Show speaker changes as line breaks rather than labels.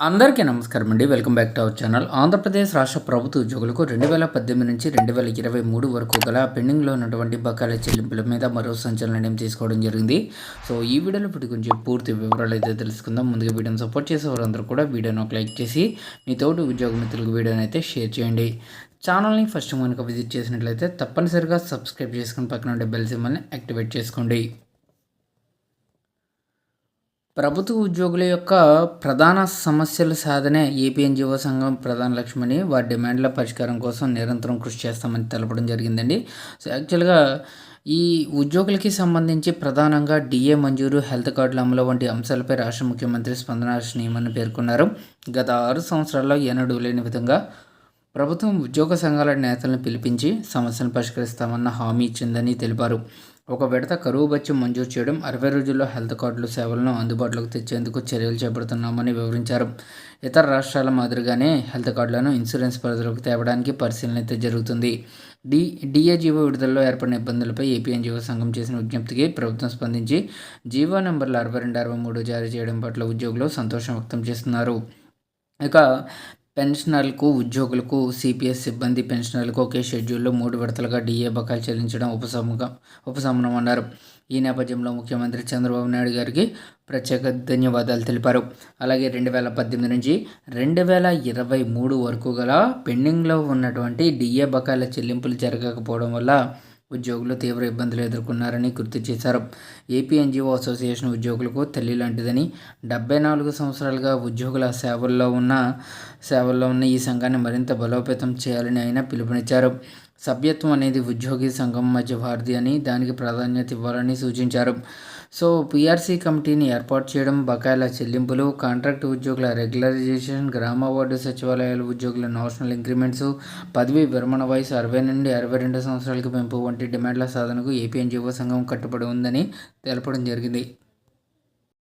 అందరికీ నమస్కారం అండి. Welcome back to our channel. Andhra Pradesh రాష్ట్ర ప్రభుత్వ ఉద్యోగులకు రెండు వేల పద్దెనిమిది నుంచి రెండు వేల ఇరవై మూడు వరకు గల పెండింగ్లో ఉన్నటువంటి బకాయిల చెల్లింపుల మీద మరో సంచలన నిర్ణయం తీసుకోవడం జరిగింది. సో ఈ వీడియోలో ఇప్పటి గురించి పూర్తి వివరాలు అయితే తెలుసుకుందాం. ముందుగా వీడియోని సపోర్ట్ చేసే వారందరూ కూడా వీడియోని ఒక లైక్ చేసి మీ తోటి ఉద్యోగ మిత్రులకు వీడియోని అయితే షేర్ చేయండి. ఛానల్ని ఫస్ట్ కనుక విజిట్ చేసినట్లయితే తప్పనిసరిగా సబ్స్క్రైబ్ చేసుకుని పక్కన ఉండే బెల్ సింబల్ని యాక్టివేట్ చేసుకోండి. ప్రభుత్వ ఉద్యోగుల యొక్క ప్రధాన సమస్యల సాధనే ఏపీఎన్జిఓ సంఘం ప్రధాన లక్ష్యమని వారి డిమాండ్ల పరిష్కారం కోసం నిరంతరం కృషి చేస్తామని తెలపడం జరిగిందండి. సో యాక్చువల్గా ఈ ఉద్యోగులకి సంబంధించి ప్రధానంగా డిఏ మంజూరు హెల్త్ కార్డుల అమలు వంటి అంశాలపై రాష్ట్ర ముఖ్యమంత్రి స్పందన నియమని పేర్కొన్నారు. గత ఆరు సంవత్సరాల్లో ఎనడూ లేని విధంగా ప్రభుత్వం ఉద్యోగ సంఘాల నేతలను పిలిపించి సమస్యను పరిష్కరిస్తామన్న హామీ ఇచ్చిందని తెలిపారు. ఒక విడత కరువు బచ్చి మంజూరు చేయడం అరవై రోజుల్లో హెల్త్ కార్డులు సేవలను అందుబాటులోకి తెచ్చేందుకు చర్యలు చేపడుతున్నామని వివరించారు. ఇతర రాష్ట్రాల మాదిరిగానే హెల్త్ కార్డులను ఇన్సూరెన్స్ పరిధిలోకి తేవడానికి పరిశీలన అయితే జరుగుతుంది. డి డిఏజీఓ విడుదలలో ఏర్పడిన ఇబ్బందులపై ఏపీఎన్జీఓ సంఘం చేసిన విజ్ఞప్తికి ప్రభుత్వం స్పందించి జీవో నెంబర్లు అరవై రెండు అరవై మూడు జారీ చేయడం పట్ల ఉద్యోగులు సంతోషం వ్యక్తం చేస్తున్నారు. ఇక పెన్షనర్లకు ఉద్యోగులకు సిపిఎస్ సిబ్బంది పెన్షనర్లకు ఒకే షెడ్యూల్లో మూడు విడతలుగా డిఏ బకాయిలు చెల్లించడం ఉపశమనం ఉపశమనం అన్నారు ఈ నేపథ్యంలో ముఖ్యమంత్రి చంద్రబాబు నాయుడు గారికి ప్రత్యేక ధన్యవాదాలు తెలిపారు. అలాగే రెండు వేల పద్దెనిమిది నుంచి రెండు వేల ఇరవై మూడు వరకు గల పెండింగ్లో ఉన్నటువంటి డిఏ బకాయిల చెల్లింపులు జరగకపోవడం వల్ల ఉద్యోగులు తీవ్ర ఇబ్బందులు ఎదుర్కొన్నారని గుర్తు చేశారు. ఏపీ ఎన్జిఓ అసోసియేషన్ ఉద్యోగులకు తల్లి లాంటిదని డెబ్బై నాలుగు సంవత్సరాలుగా ఉద్యోగుల సేవల్లో ఉన్న సేవల్లో ఉన్న ఈ సంఘాన్ని మరింత బలోపేతం చేయాలని ఆయన పిలుపునిచ్చారు. సభ్యత్వం అనేది ఉద్యోగి సంఘం మధ్య వారిది అని దానికి ప్రాధాన్యత ఇవ్వాలని సూచించారు. సో పిఆర్సీ కమిటీని ఏర్పాటు చేయడం బకాయిల చెల్లింపులు కాంట్రాక్ట్ ఉద్యోగుల రెగ్యులరైజేషన్ గ్రామ వార్డు సచివాలయాల ఉద్యోగుల నేషనల్ ఇంక్రిమెంట్స్ పదవి విరమణ వయసు అరవై నుండి అరవై రెండు సంవత్సరాలకు పెంపు వంటి డిమాండ్ల సాధనకు ఏపీఎన్జీఓ సంఘం కట్టుబడి ఉందని తెలపడం జరిగింది.